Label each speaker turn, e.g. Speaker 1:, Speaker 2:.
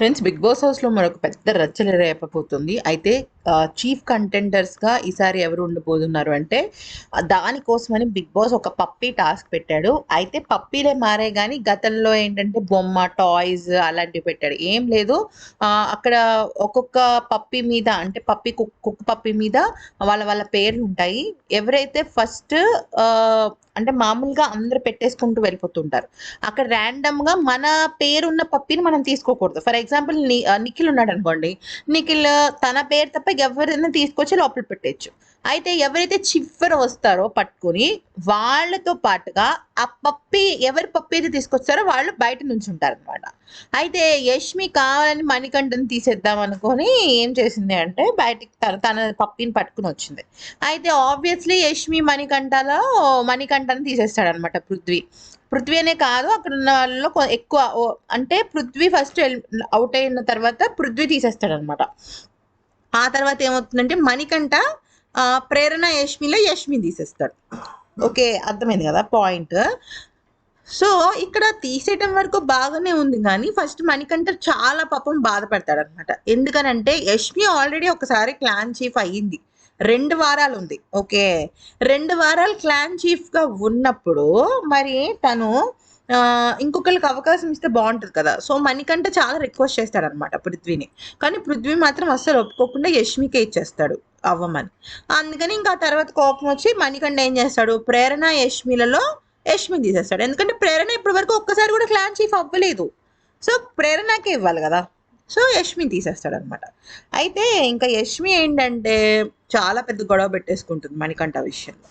Speaker 1: Friends big boss హౌస్లో మరొక పెద్ద రచ్చలు రేపబోతుంది. అయితే చీఫ్ కంటెండర్స్గా ఈసారి ఎవరు ఉండబోతున్నారు అంటే దానికోసమని బిగ్ బాస్ ఒక పప్పీ టాస్క్ పెట్టాడు. అయితే పప్పీలే మారే కానీ గతంలో ఏంటంటే బొమ్మ టాయ్స్ అలాంటివి పెట్టాడు. ఏం లేదు. అక్కడ ఒక్కొక్క పప్పీ మీద అంటే పప్పీ కుక్ కుక్క పప్పీ మీద వాళ్ళ వాళ్ళ పేర్లు ఉంటాయి. ఎవరైతే ఫస్ట్ అంటే మామూలుగా అందరు పెట్టేసుకుంటూ వెళ్ళిపోతుంటారు. అక్కడ ర్యాండమ్గా మన పేరున్న పప్పిని మనం తీసుకోకూడదు. ఫర్ ఎగ్జాంపుల్ నిఖిల్ ఉన్నాడు అనుకోండి. నిఖిల్ తన పేరు తప్ప ఎవరైనా తీసుకొచ్చి లోపల పెట్టేయచ్చు. అయితే ఎవరైతే చివర వస్తారో పట్టుకుని వాళ్ళతో పాటుగా ఆ పప్పి ఎవరి పప్పి అయితే తీసుకొస్తారో వాళ్ళు బయట నుంచి ఉంటారు అనమాట అయితే యష్మి కావాలని మణికంఠని తీసేద్దాం అనుకొని ఏం చేసింది అంటే బయటికి తన తన పప్పిని పట్టుకుని వచ్చింది. అయితే ఆబ్వియస్లీ యష్మి మణికంఠలో గంటను తీసేస్తాడు అనమాట పృథ్వీ. పృథ్వీ అనే కాదు అక్కడ ఉన్న వాళ్ళలో ఎక్కువ అంటే పృథ్వీ ఫస్ట్ అవుట్ అయిన తర్వాత పృథ్వీ తీసేస్తాడు అనమాట ఆ తర్వాత ఏమవుతుందంటే మణికంఠ ప్రేరణ యష్మిలో యష్మి తీసేస్తాడు. ఓకే అర్థమైంది కదా పాయింట్. సో ఇక్కడ తీసేయటం వరకు బాగానే ఉంది కానీ ఫస్ట్ మణికంఠ చాలా పాపం బాధపడతాడు అనమాట ఎందుకనంటే యష్మి ఆల్రెడీ ఒకసారి క్లాన్ చీఫ్ అయ్యింది. రెండు వారాలు ఉంది. ఓకే. రెండు వారాలు క్లాన్ చీఫ్గా ఉన్నప్పుడు మరి తను ఇంకొకరికి అవకాశం ఇస్తే బాగుంటుంది కదా. సో మణికంటే చాలా రిక్వెస్ట్ చేస్తాడనమాట పృథ్వీని. కానీ పృథ్వీ మాత్రం అస్సలు ఒప్పుకోకుండా యష్మికే ఇచ్చేస్తాడు అవ్వమని. అందుకని ఇంకా తర్వాత కోపం వచ్చి మణికంఠ ఏం చేస్తాడు? ప్రేరణ యష్మిలలో యష్మి తీసేస్తాడు. ఎందుకంటే ప్రేరణ ఇప్పటి వరకు ఒక్కసారి కూడా క్లాన్ చీఫ్ అవ్వలేదు. సో ప్రేరణకే ఇవ్వాలి కదా. సో యష్మి తీసేస్తాడు అనమాట అయితే ఇంకా యష్మి ఏంటంటే చాలా పెద్ద గొడవ పెట్టేసుకుంటుంది మణికంఠ విషయంలో.